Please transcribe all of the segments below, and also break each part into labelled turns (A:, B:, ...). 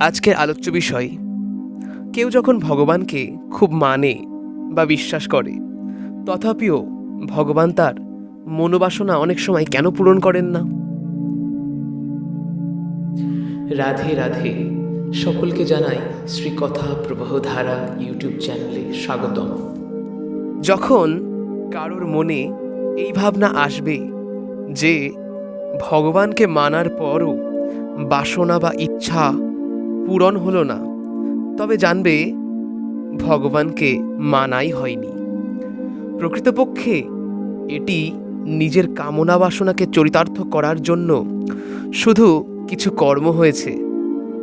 A: আজকের আলোচ্য বিষয় কেউ যখন ভগবানকে খুব মানে বা বিশ্বাস করে তথাপিও ভগবান তার মনোবাসনা অনেক সময় কেন পূরণ করেন না?
B: রাধে রাধে। সকলকে জানাই শ্রীকথা প্রবাহ ধারা ইউটিউব চ্যানেলে স্বাগতম।
A: যখন কারোর মনে এই ভাবনা আসবে যে ভগবানকে মানার পরও বাসনা বা ইচ্ছা পূরণ হলো না। তবে জানবে, ভগবানকে মানাই হয়নি। প্রকৃতপক্ষে এটি নিজের কামনা বাসনাকে চরিতার্থ করার জন্য শুধু কিছু কর্ম হয়েছে।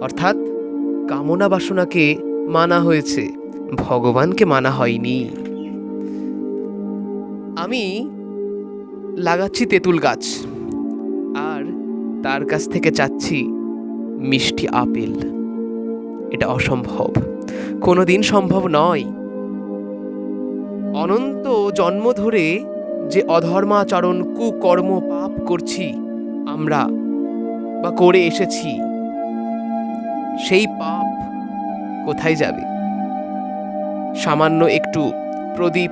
A: অর্থাৎ কামনা বাসনাকে মানা হয়েছে, ভগবানকে মানা হয়নি। আমি লাগাচ্ছি তেঁতুল গাছ, আর তার কাছ থেকে চাচ্ছি মিষ্টি আপেল। এটা অসম্ভব। কোনোদিন সম্ভব নয়। অনন্ত জন্ম ধরে যে অধর্মাচরণ, কুকর্ম, পাপ করছি, আমরা বা করে এসেছি, সেই পাপ কোথায় যাবে? সামান্য একটু প্রদীপ,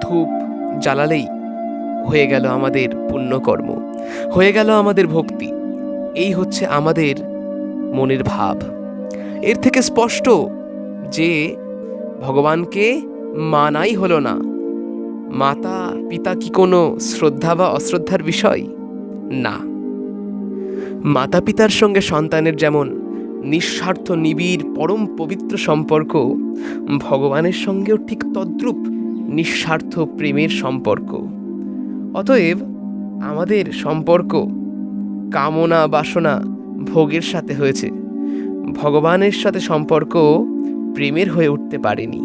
A: ধূপ জ্বালালেই হয়ে গেল আমাদের পুণ্যকর্ম, হয়ে গেল আমাদের ভক্তি। এই হচ্ছে আমাদের মনের ভাব। এর থেকে স্পষ্ট যে ভগবানকে মানাই হলো না। মাতা, পিতা কি কোনো শ্রদ্ধা বা অশ্রদ্ধার বিষয়? না। মাতা পিতার সঙ্গে সন্তানের যেমন নিঃস্বার্থ, নিবিড়, পরম পবিত্র সম্পর্ক, ভগবানের সঙ্গেও ঠিক তদ্রূপ নিঃস্বার্থ, প্রেমের সম্পর্ক। অতএব আমাদের সম্পর্ক কামনা, বাসনা, ভোগের সাথে হয়েছে। ভগবানের সাথে সম্পর্ক প্রেমের হয়ে উঠতে পারেনি।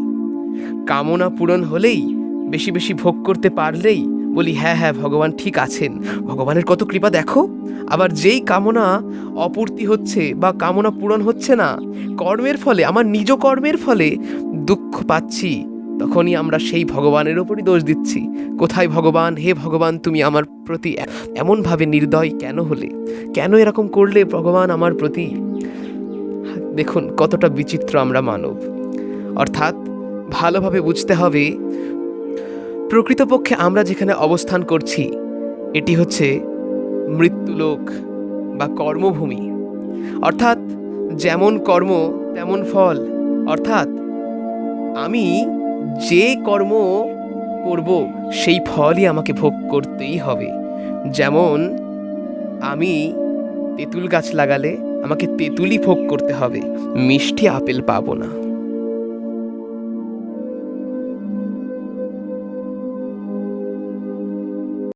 A: কামনা পূরণ হলেই, বেশি বেশি ভোগ করতে পারলেই বলি হ্যাঁ হ্যাঁ ভগবান ঠিক আছেন। ভগবানের কত কৃপা দেখো। আবার যেই কামনা অপূর্তি হচ্ছে বা কামনা পূরণ হচ্ছে না, কর্মের ফলে, আমার নিজ কর্মের ফলে দুঃখ পাচ্ছি, তখনই আমরা সেই ভগবানের ওপরই দোষ দিচ্ছি। কোথায় ভগবান? হে ভগবান, তুমি আমার প্রতি এমনভাবে নির্দয় কেন হলে? কেন এরকম করলে ভগবান আমার প্রতি দেখুন কতটা বিচিত্র আমরা মানব। অর্থাৎ ভালোভাবে বুঝতে হবে, প্রকৃতপক্ষে আমরা যেখানে অবস্থান করছি, এটি হচ্ছে মৃত্যুলোক বা কর্মভূমি। অর্থাৎ যেমন কর্ম, তেমন ফল। অর্থাৎ আমি যে কর্ম করব, সেই ফলই আমাকে ভোগ করতেই হবে। যেমন আমি তেঁতুল গাছ লাগালে আমাকে তেঁতুলি ভোগ করতে হবে। মিষ্টি আপেল পাবো না।